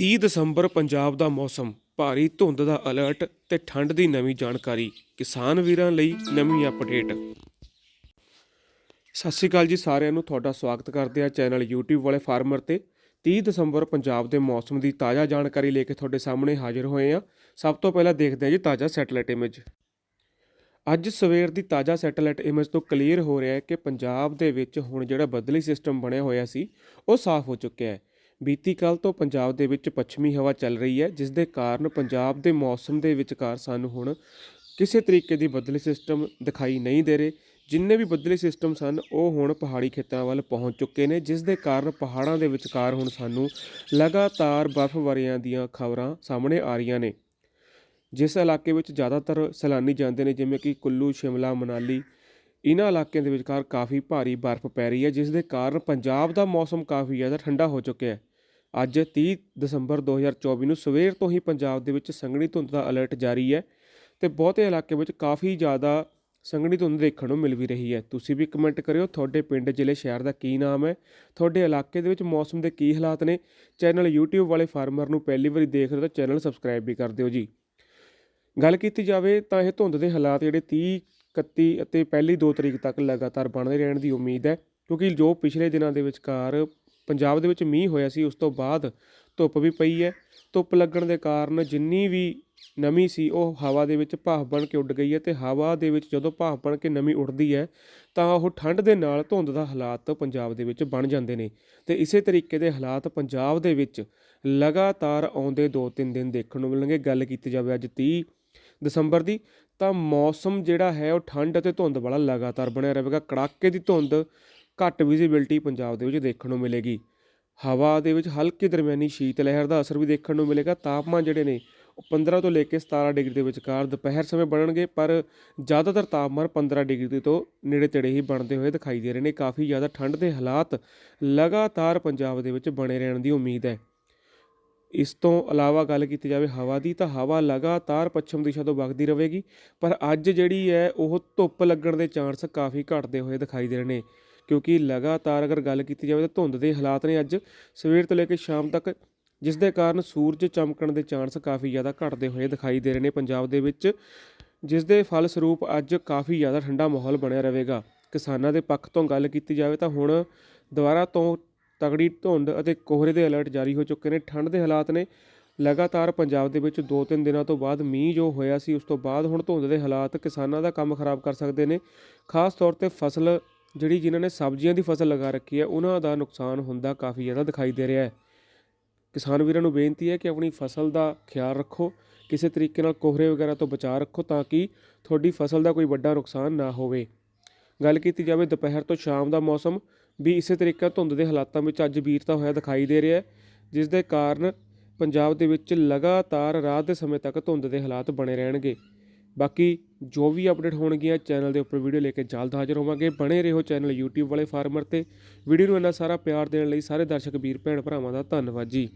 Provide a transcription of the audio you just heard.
30 ਦਸੰਬਰ ਪੰਜਾਬ ਦਾ ਮੌਸਮ, ਭਾਰੀ ਧੁੰਦ ਦਾ ਅਲਰਟ ਤੇ ਠੰਡ ਦੀ ਨਵੀਂ ਜਾਣਕਾਰੀ। ਕਿਸਾਨ ਵੀਰਾਂ ਲਈ ਨਵੀਂ ਅਪਡੇਟ ਸਤਿ ਸ਼੍ਰੀ ਅਕਾਲ ਜੀ ਸਾਰਿਆਂ ਨੂੰ, ਤੁਹਾਡਾ ਸਵਾਗਤ ਕਰਦੇ ਆ ਚੈਨਲ YouTube ਵਾਲੇ ਫਾਰਮਰ ਤੇ। 30 ਦਸੰਬਰ ਪੰਜਾਬ ਦੇ ਮੌਸਮ ਦੀ ਤਾਜ਼ਾ ਜਾਣਕਾਰੀ ਲੈ ਕੇ ਤੁਹਾਡੇ ਸਾਹਮਣੇ ਹਾਜ਼ਰ ਹੋਏ ਆ ਸਭ ਤੋਂ ਪਹਿਲਾਂ ਦੇਖਦੇ ਹਾਂ ਜੀ ਤਾਜ਼ਾ ਸੈਟੇਲਾਈਟ ਇਮੇਜ ਅੱਜ ਸਵੇਰ ਦੀ ਤਾਜ਼ਾ ਸੈਟਲਾਈਟ ਇਮੇਜ ਤੋਂ ਕਲੀਅਰ ਹੋ ਰਿਹਾ ਹੈ ਕਿ ਪੰਜਾਬ ਦੇ ਵਿੱਚ ਹੁਣ ਜਿਹੜਾ ਬਦਲੀ ਸਿਸਟਮ ਬਣਿਆ ਹੋਇਆ ਸੀ, ਉਹ ਸਾਫ਼ ਹੋ ਚੁੱਕਿਆ ਹੈ। ਬੀਤੀ ਕੱਲ ਤੋਂ ਪੰਜਾਬ ਦੇ ਵਿੱਚ ਪੱਛਮੀ ਹਵਾ ਚੱਲ ਰਹੀ ਹੈ, ਜਿਸ ਦੇ ਕਾਰਨ ਪੰਜਾਬ ਦੇ ਮੌਸਮ ਦੇ ਵਿਚਕਾਰ ਸਾਨੂੰ ਹੁਣ ਕਿਸੇ ਤਰੀਕੇ ਦੀ ਬਦਲੀ ਸਿਸਟਮ ਦਿਖਾਈ ਨਹੀਂ ਦੇ ਰਹੇ। ਜਿੰਨੇ ਵੀ ਬਦਲੀ ਸਿਸਟਮ ਸਨ, ਉਹ ਹੁਣ ਪਹਾੜੀ ਖੇਤਰਾਂ ਵੱਲ ਪਹੁੰਚ ਚੁੱਕੇ ਨੇ, ਜਿਸ ਦੇ ਕਾਰਨ ਪਹਾੜਾਂ ਦੇ ਵਿਚਕਾਰ ਹੁਣ ਸਾਨੂੰ ਲਗਾਤਾਰ ਬਰਫ਼ਬਾਰੀਆਂ ਦੀਆਂ ਖਬਰਾਂ ਸਾਹਮਣੇ ਆ ਰਹੀਆਂ ਨੇ। ਜਿਸ ਇਲਾਕੇ ਵਿੱਚ ਜ਼ਿਆਦਾਤਰ ਸੈਲਾਨੀ ਜਾਂਦੇ ਨੇ, ਜਿਵੇਂ ਕਿ ਕੁੱਲੂ, ਸ਼ਿਮਲਾ, ਮਨਾਲੀ ਇਹਨਾਂ ਇਲਾਕਿਆਂ ਦੇ ਵਿਚਕਾਰ ਕਾਫੀ ਭਾਰੀ ਬਰਫ਼ ਪੈ ਰਹੀ ਹੈ, ਜਿਸ ਦੇ ਕਾਰਨ ਪੰਜਾਬ ਦਾ ਮੌਸਮ ਕਾਫੀ ਜ਼ਿਆਦਾ ਠੰਡਾ ਹੋ ਚੁੱਕਿਆ ਹੈ। ਅੱਜ 30 ਦਸੰਬਰ 2024 ਨੂੰ ਸਵੇਰ ਤੋਂ ਹੀ ਪੰਜਾਬ ਦੇ ਵਿੱਚ ਸੰਘਣੀ ਧੁੰਦ ਦਾ ਅਲਰਟ ਜਾਰੀ ਹੈ ਤੇ ਬਹੁਤੇ ਇਲਾਕੇ ਵਿੱਚ ਕਾਫੀ ਜ਼ਿਆਦਾ ਸੰਘਣੀ ਧੁੰਦ ਦੇਖਣ ਨੂੰ ਮਿਲ ਵੀ ਰਹੀ ਹੈ। ਤੁਸੀਂ ਵੀ ਕਮੈਂਟ ਕਰਿਓ, ਤੁਹਾਡੇ ਪਿੰਡ ਜ਼ਿਲ੍ਹੇ ਸ਼ਹਿਰ ਦਾ ਕੀ ਨਾਮ ਹੈ? ਤੁਹਾਡੇ ਇਲਾਕੇ ਦੇ ਵਿੱਚ ਮੌਸਮ ਦੇ ਕੀ ਹਾਲਾਤ ਨੇ? ਚੈਨਲ YouTube ਵਾਲੇ ਫਾਰਮਰ ਨੂੰ ਪਹਿਲੀ ਵਾਰੀ ਦੇਖ ਰਹੇ ਹੋ ਤਾਂ ਚੈਨਲ ਸਬਸਕ੍ਰਾਈਬ ਵੀ ਕਰ ਦਿਓ ਜੀ। ਗੱਲ ਕੀਤੀ ਜਾਵੇ ਤਾਂ ਇਹ ਧੁੰਦ ਦੇ ਹਾਲਾਤ ਜਿਹੜੇ 30 31 ਅਤੇ ਪਹਿਲੀ 2 ਤਰੀਕ ਤੱਕ ਲਗਾਤਾਰ ਬਣਦੇ ਰਹਿਣ ਦੀ ਉਮੀਦ ਹੈ ਕਿਉਂਕਿ ਜੋ ਪਿਛਲੇ ਦਿਨਾਂ ਦੇ ਵਿਚਕਾਰ ਪੰਜਾਬ ਦੇ ਵਿੱਚ ਮੀਂਹ ਹੋਇਆ ਸੀ, ਉਸ ਤੋਂ ਬਾਅਦ ਧੁੱਪ ਵੀ ਪਈ ਹੈ। ਧੁੱਪ ਲੱਗਣ ਦੇ ਕਾਰਨ ਜਿੰਨੀ ਵੀ ਨਮੀ ਸੀ, ਉਹ ਹਵਾ ਦੇ ਵਿੱਚ ਭਾਫ ਬਣ ਕੇ ਉੱਡ ਗਈ ਹੈ ਤੇ ਹਵਾ ਦੇ ਵਿੱਚ ਜਦੋਂ ਭਾਫ ਬਣ ਕੇ ਨਮੀ ਉੱਡਦੀ ਹੈ, ਤਾਂ ਉਹ ਠੰਡ ਦੇ ਨਾਲ ਧੁੰਦ ਦਾ ਹਾਲਾਤ ਪੰਜਾਬ ਦੇ ਵਿੱਚ ਬਣ ਜਾਂਦੇ ਨੇ। ਤੇ ਇਸੇ ਤਰੀਕੇ ਦੇ ਹਾਲਾਤ ਪੰਜਾਬ ਦੇ ਵਿੱਚ ਲਗਾਤਾਰ ਆਉਂਦੇ 2-3 ਦਿਨ ਦੇਖਣ ਨੂੰ ਮਿਲਣਗੇ। ਗੱਲ ਕੀਤੀ ਜਾਵੇ ਅੱਜ 30 ਦਸੰਬਰ ਦੀ, ਤਾਂ ਮੌਸਮ ਜਿਹੜਾ ਹੈ, ਉਹ ਠੰਡ ਅਤੇ ਧੁੰਦ ਵਾਲਾ ਲਗਾਤਾਰ ਬਣਿਆ ਰਹੇਗਾ। ਕੜਾਕੇ ਦੀ ਧੁੰਦ ਘੱਟ ਵਿਜ਼ੀਬਿਲਟੀ ਪੰਜਾਬ ਦੇ ਵਿੱਚ ਦੇਖਣ ਨੂੰ ਮਿਲੇਗੀ। ਹਵਾ ਦੇ ਵਿੱਚ ਹਲਕੀ ਦਰਮਿਆਨੀ ਸ਼ੀਤ ਲਹਿਰ ਦਾ ਅਸਰ ਵੀ ਦੇਖਣ ਨੂੰ ਮਿਲੇਗਾ। ਤਾਪਮਾਨ ਜਿਹੜੇ ਨੇ, ਉਹ 15 ਤੋਂ ਲੈ ਕੇ 17 ਡਿਗਰੀ ਦੇ ਵਿਚਕਾਰ ਦੁਪਹਿਰ ਸਮੇਂ ਬਣਨਗੇ, ਪਰ ਜ਼ਿਆਦਾਤਰ ਤਾਪਮਾਨ 15 ਡਿਗਰੀ ਤੋਂ ਨੇੜੇ ਤੇੜੇ ਹੀ ਬਣਦੇ ਹੋਏ ਦਿਖਾਈ ਦੇ ਰਹੇ ਨੇ। ਕਾਫੀ ਜ਼ਿਆਦਾ ਠੰਡ ਦੇ ਹਾਲਾਤ ਲਗਾਤਾਰ ਪੰਜਾਬ ਦੇ ਵਿੱਚ ਬਣੇ ਰਹਿਣ ਦੀ ਉਮੀਦ ਹੈ। ਇਸ ਤੋਂ ਇਲਾਵਾ ਗੱਲ ਕੀਤੀ ਜਾਵੇ ਹਵਾ ਦੀ, ਤਾਂ ਹਵਾ ਲਗਾਤਾਰ ਪੱਛਮ ਦਿਸ਼ਾ ਤੋਂ ਵਗਦੀ ਰਹੇਗੀ, ਪਰ ਅੱਜ ਜਿਹੜੀ ਹੈ, ਉਹ ਧੁੱਪ ਲੱਗਣ ਦੇ ਚਾਂਸ ਕਾਫੀ ਘਟਦੇ ਹੋਏ ਦਿਖਾਈ ਦੇ ਰਹੇ ਨੇ। ਕਿਉਂਕਿ ਲਗਾਤਾਰ ਅਗਰ ਗੱਲ ਕੀਤੀ ਜਾਵੇ ਤਾਂ ਧੁੰਦ ਦੇ ਹਾਲਾਤ ਨੇ ਅੱਜ ਸਵੇਰ ਤੋਂ ਲੈ ਕੇ ਸ਼ਾਮ ਤੱਕ, ਜਿਸ ਦੇ ਕਾਰਨ ਸੂਰਜ ਚਮਕਣ ਦੇ ਚਾਂਸ ਕਾਫੀ ਜ਼ਿਆਦਾ ਘਟਦੇ ਹੋਏ ਦਿਖਾਈ ਦੇ ਰਹੇ ਨੇ ਪੰਜਾਬ ਦੇ ਵਿੱਚ, ਜਿਸ ਦੇ ਫਲ ਸਰੂਪ ਅੱਜ ਕਾਫੀ ਜ਼ਿਆਦਾ ਠੰਡਾ ਮਾਹੌਲ ਬਣਿਆ ਰਹੇਗਾ। ਕਿਸਾਨਾਂ ਦੇ ਪੱਖ ਤੋਂ ਗੱਲ ਕੀਤੀ ਜਾਵੇ ਤਾਂ ਹੁਣ ਦੁਬਾਰਾ ਤੋਂ ਤਗੜੀ ਧੁੰਦ ਅਤੇ ਕੋਹਰੇ ਦੇ ਅਲਰਟ ਜਾਰੀ ਹੋ ਚੁੱਕੇ ਨੇ। ਠੰਡ ਦੇ ਹਾਲਾਤ ਨੇ ਲਗਾਤਾਰ ਪੰਜਾਬ ਦੇ ਵਿੱਚ 2-3 ਦਿਨਾਂ ਤੋਂ ਬਾਅਦ ਮੀਂਹ ਜੋ ਹੋਇਆ ਸੀ ਉਸ ਤੋਂ ਬਾਅਦ ਹੁਣ ਧੁੰਦ ਦੇ ਹਾਲਾਤ ਕਿਸਾਨਾਂ ਦਾ ਕੰਮ ਖਰਾਬ ਕਰ ਸਕਦੇ ਨੇ। ਖਾਸ ਤੌਰ ਤੇ ਫਸਲ ਜਿਹੜੀ ਜਿਨ੍ਹਾਂ ਨੇ ਸਬਜ਼ੀਆਂ ਦੀ ਫਸਲ ਲਗਾ ਰੱਖੀ ਹੈ, ਉਹਨਾਂ ਦਾ ਨੁਕਸਾਨ ਹੁੰਦਾ ਕਾਫੀ ਜ਼ਿਆਦਾ ਦਿਖਾਈ ਦੇ ਰਿਹਾ ਹੈ। ਕਿਸਾਨ ਵੀਰਾਂ ਨੂੰ ਬੇਨਤੀ ਹੈ ਕਿ ਆਪਣੀ ਫਸਲ ਦਾ ਖਿਆਲ ਰੱਖੋ, ਕਿਸੇ ਤਰੀਕੇ ਨਾਲ ਕੋਹਰੇ ਵਗੈਰਾ ਤੋਂ ਬਚਾਅ ਰੱਖੋ ਤਾਂ ਕਿ ਤੁਹਾਡੀ ਫਸਲ ਦਾ ਕੋਈ ਵੱਡਾ ਨੁਕਸਾਨ ਨਾ ਹੋਵੇ। ਗੱਲ ਕੀਤੀ ਜਾਵੇ ਦੁਪਹਿਰ ਤੋਂ ਸ਼ਾਮ ਦਾ ਮੌਸਮ, ਵੀ ਇਸੇ ਤਰੀਕੇ ਧੁੰਦ ਦੇ ਹਾਲਾਤਾਂ ਵਿੱਚ ਅੱਜ ਬੀਤਦਾ ਹੋਇਆ ਦਿਖਾਈ ਦੇ ਰਿਹਾ ਹੈ, ਜਿਸ ਦੇ ਕਾਰਨ ਪੰਜਾਬ ਦੇ ਵਿੱਚ ਲਗਾਤਾਰ ਰਾਤ ਦੇ ਸਮੇਂ ਤੱਕ ਧੁੰਦ ਦੇ ਹਾਲਾਤ ਬਣੇ ਰਹਿਣਗੇ। ਬਾਕੀ ਜੋ ਵੀ ਅਪਡੇਟ ਹੋਣਗੀਆਂ ਚੈਨਲ ਦੇ ਉੱਪਰ ਵੀਡੀਓ ਲੈ ਕੇ ਜਲਦ ਹਾਜ਼ਰ ਹੋਵਾਂਗੇ। ਬਣੇ ਰਹੋ ਚੈਨਲ YouTube ਵਾਲੇ ਫਾਰਮਰ ਤੇ। ਵੀਡੀਓ ਨੂੰ ਇੰਨਾ ਸਾਰਾ ਪਿਆਰ ਦੇਣ ਲਈ ਸਾਰੇ ਦਰਸ਼ਕ, ਵੀਰ, ਭੈਣ, ਭਰਾਵਾਂ ਦਾ ਧੰਨਵਾਦ ਜੀ।